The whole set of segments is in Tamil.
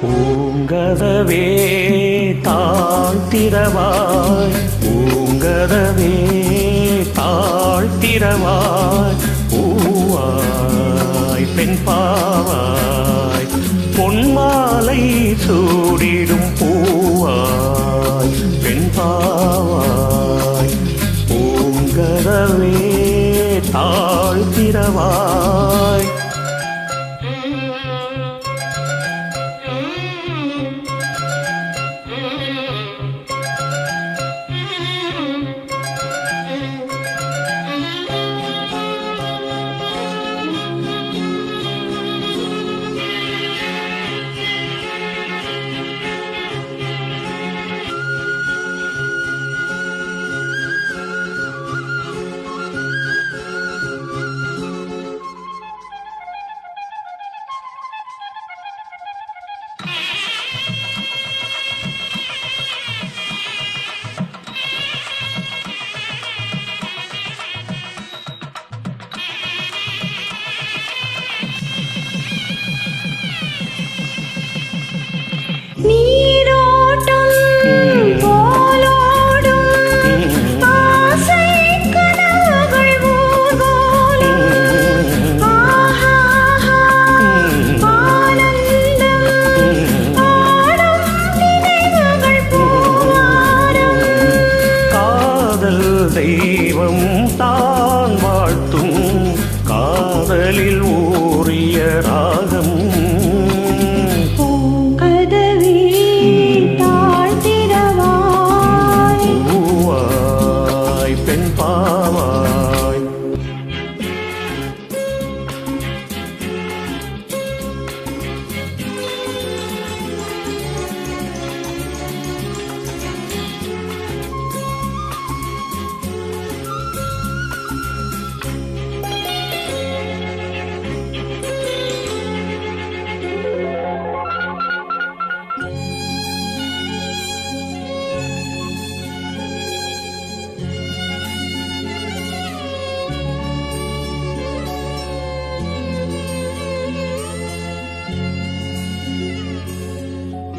பூங்கதவே தாழ்த்திரவாய் பூங்கதவே தாழ்த்திரவாய் தெய்வம் தான் வாழ்த்தும். காதலில் ஊறிய ராகம்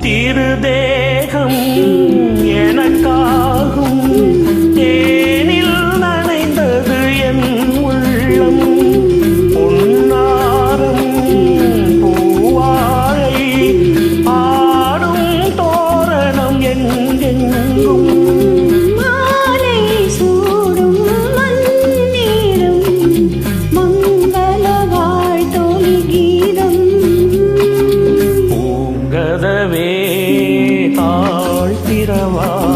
திருதேகம். செல்லவா